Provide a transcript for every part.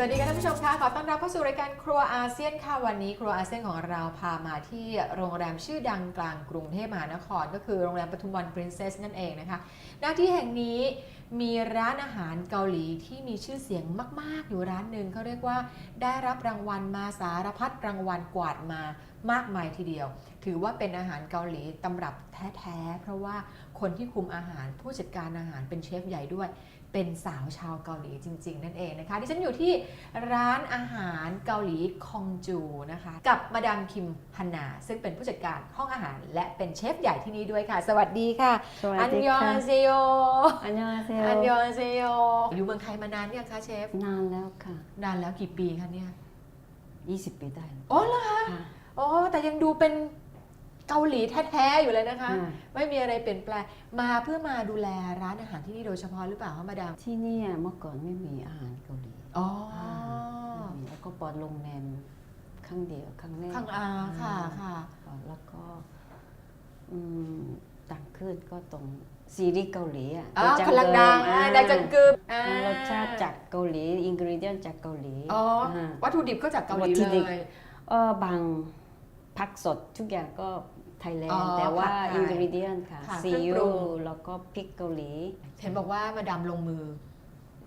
สวัสดีค่ะท่านผู้ชมค่ะขอต้อนรับเข้าสู่รายการครัวอาเซียนค่ะวันนี้ ครัวอาเซียนของเราพามาที่โรงแรมชื่อดังกลางกรุงเทพมหานคร ก็คือโรงแรมปทุมวันพรินเซสนั่นเองนะคะหน้าที่แห่งนี้มีร้านอาหารเกาหลีที่มีชื่อเสียงมาก ๆ อยู่ร้านหนึ่งเขาเรียกว่าได้รับรางวัลมาสารพัดรางวัลกวาดมามากมายทีเดียว ถือว่าเป็นอาหารเกาหลีตำรับแท้ๆ เพราะว่าคนที่คุมอาหารผู้จัดการอาหารเป็นเชฟใหญ่ด้วย เป็นสาวชาวเกาหลีจริง ๆ นั่นเองนะคะที่ฉันอยู่ที่ร้านอาหารเกาหลีคองจูนะคะกับมาดามคิมฮันนา ซึ่งเป็นผู้จัดการห้องอาหาร และเป็นเชฟใหญ่ที่นี่ด้วยค่ะ สวัสดีค่ะสวัสอันดียองค่ะเซโยอันยองอาเซลอันยองเซโยอยู่เมืองไทยมานานเนี่ยงคะเชฟ นานแล้วค่ะ นานแล้วกี่ปีคะเนี่ย 20 ปีได้แล้วอ๋อเหรอคะค่ะอ๋อแต่ยังดูเป็นเกาหลีแท้ๆอยู่เลยนะคะ ค่ะ ไม่มีอะไรเปลี่ยนแปลง มาเพื่อมาดูแลร้านอาหารที่นี่โดยเฉพาะหรือเปล่าคะมาดาม ที่นี่เมื่อก่อนไม่มีอาหารเกาหลีอ๋อไม่มีแล้วก็เปิดโรงแรมครั้งเดียวครั้งแรกข้างอาค่ะค่ะอ่าแล้วก็อืมต่างขึ้นก็ตรง ซีรีส์เกาหลีอะอ๋อโดยพลังดังอ่าดังจังกึมอ่ารสชาติจากเกาหลีอินกรีเดียนจากเกาหลีอ๋ออ่าวัตถุดิบก็จากเกาหลีวัตถุดิบเลยเออบางผักสดทุกอย่างก็ไทยแลนอ๋ด์อแต่ว่าผักไทยอินกรีเดียนค่ะค่ะซีเครื่องอิ๊ปรุวงแล้วก็พริกเกาหลี เห็นบอกว่ามาดามลงมือ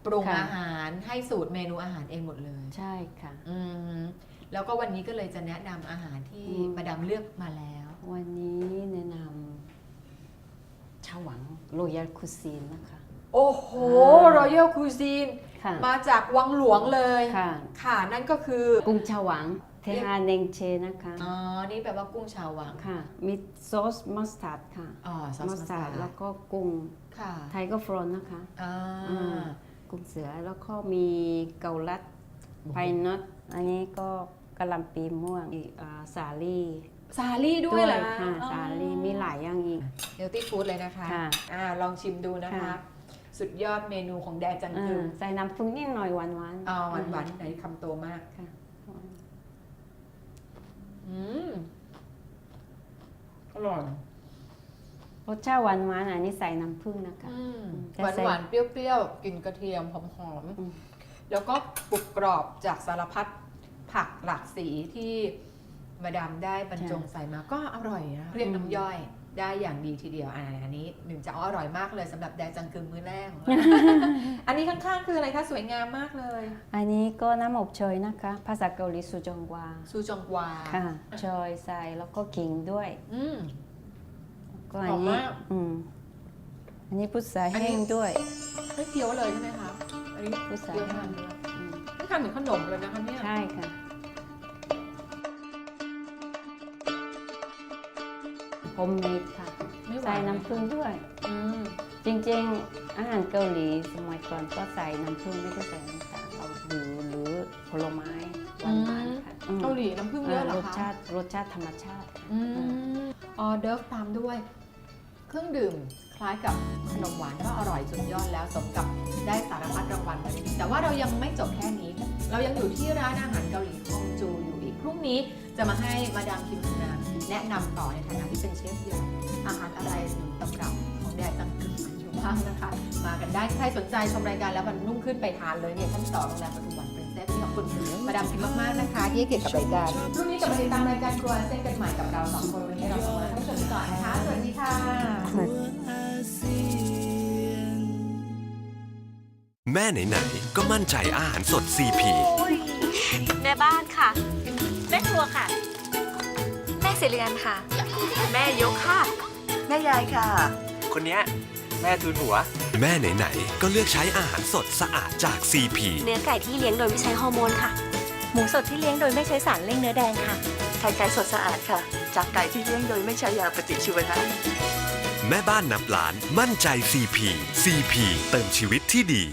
ปรุงค่ะอาหารให้สูตรเมนูอาหารเองหมดเลย ใช่ค่ะอืมแล้วก็วันนี้ก็เลยจะแนะนำอาหารที่อืมมาดามเลือกมาแล้ว วันนี้แนะนำชาว หวังโรยัลคุซีนนะคะ โอ้โหอ่ารอยัลคูซีนค่ะมาจากวังหลวงเลยค่ะ ค่ะนั่นก็คือ กุ้งชาวหวังเทฮาเนงเชนะคะ อ๋อ นี่แปลว่ากุ้งชาววัง ค่ะ มีซอสมัสตาร์ดค่ะอ๋อซอสมัมัสสตาตาร์ร์ดดแล้วก็กุ้งค่ะไทยก็ฟรอนนะคะ อ่าอ่ากุ้งเสือแล้วก็มีเกาลัดไพนัทอันนี้ก็กะหล่ำปีม่วงอีกอ่าสาลี่ ซาลี่ด้วยเหรอค่ะ สาลี่มีหลายอย่างอีก เฮลตี้ฟู้ดเลยนะคะค่ะอ่าลองชิมดูนะคะ ค่ะ สุดยอดเมนูของแดจังอ่ากึมใส่น้ำผึ้งนิดหน่อยหวานหวานๆอ๋อหวานหวานๆไหนคำโตมาก ค่ะอืมอร่อยรสชาติหวานหวานๆอันนี้ใส่น้ำผึ้งนะคะอืมแต่หวานใส่หวานๆเปรี้ยวๆกลิ่นกระเทียมหอมอืมๆแล้วก็กรุบกรอบจากสารพัดผักหลากสีที่ มาดามได้บรรจงใส่มาก็อร่อยนะเรียกน้ำย่อยได้อย่างดีทีเดียวอ่าอันนี้หนึ่งจะอร่อยมากเลยสำหรับแดจังกึมมื้อแรกของเราอันนี้ข้างๆคืออะไรคะสวยงามมากเลย อันนี้ก็น้ำอบเชยนะคะ ภาษาเกาหลีสุจงวาซูจงกวาค่ะเชยใส่แล้วก็ขิงด้วย อืมก็อันหอมนี้มากอืมอันนี้พุทราอันนี้แห้งด้วยไม่เคี้ยวเลยใช่ไหมคะอันนี้พุทราเคี้ยวแห้ทานงด้วยอืมไม่ทานเหมือนขนมเลยนะคะเนี่ยใช่ค่ะ มเมดค่ะ ไม่หวาใส่นน้ำผึ้งด้วย อืมจริงๆ อาหารเกาหลีสมัยก่อนก็ใส่น้ำผึ้งไม่ได้ใส่น้ำตาลเอาหรือหรือผลไม้หวานๆค่ะอืมเกาหลีน้ำผึ้งเยอะเหรรอสคะชาติรสชาติธรรมชาติอืมออเดิร์ฟตามด้วย เครื่องดื่มคล้ายกับขนมหวานก็อร่อยสุดยอดแล้วสมกับได้สารพัดรางวัลมาจริงๆแต่ว่าเรายังไม่จบแค่นี้ เรายังอยู่ที่ร้านอาหารเกาหลีฮองจูอยู่อีกพรุ่งนี้จะมาให้มาดามคิมฮานา แนะนำต่อในฐานะที่เป็นเชฟใหญ่อาหารอะไรหรือตำรับของแดดจังกึมกันอยู่บ้างนะคะ มากันได้ใครสนใจชมรายการแล้วมันนุ่งขึ้นไปทานเลยเนี่ยชั้นสองโรงแรมปทุมวันเป็นเซตขอบคุณมาดามคิมมากๆนะคะที่ให้เกียรติกับรายการพรุ่งนี้กลับมาติดตามรายการครัวเส้นกันใหม่กับเราสองคนวันนี้เราสองคนต้องชมก่อนนะคะสวัสดีค่ะครัวอาเซียนแม่ไหนๆก็มั่นใจอาหารสด CP แม่บ้านค่ะแม่ครัวค่ะแม่ สิเรียนค่ะ แม่ยกค่ะ แม่ยายค่ะ คนเนี้ยแม่ทูนหัว แม่ไหนๆก็เลือกใช้อาหารสดสะอาดจาก CP เนื้อไก่ที่เลี้ยงโดยไม่ใช้ฮอร์โมนค่ะ หมูสดที่เลี้ยงโดยไม่ใช้สารเร่งเนื้อแดงค่ะ ไข่ไก่สดสะอาดค่ะ จากไก่ที่เลี้ยงโดยไม่ใช้ยาปฏิชีวนะ แม่บ้านนับล้านมั่นใจ CP CP เติมชีวิตที่ดี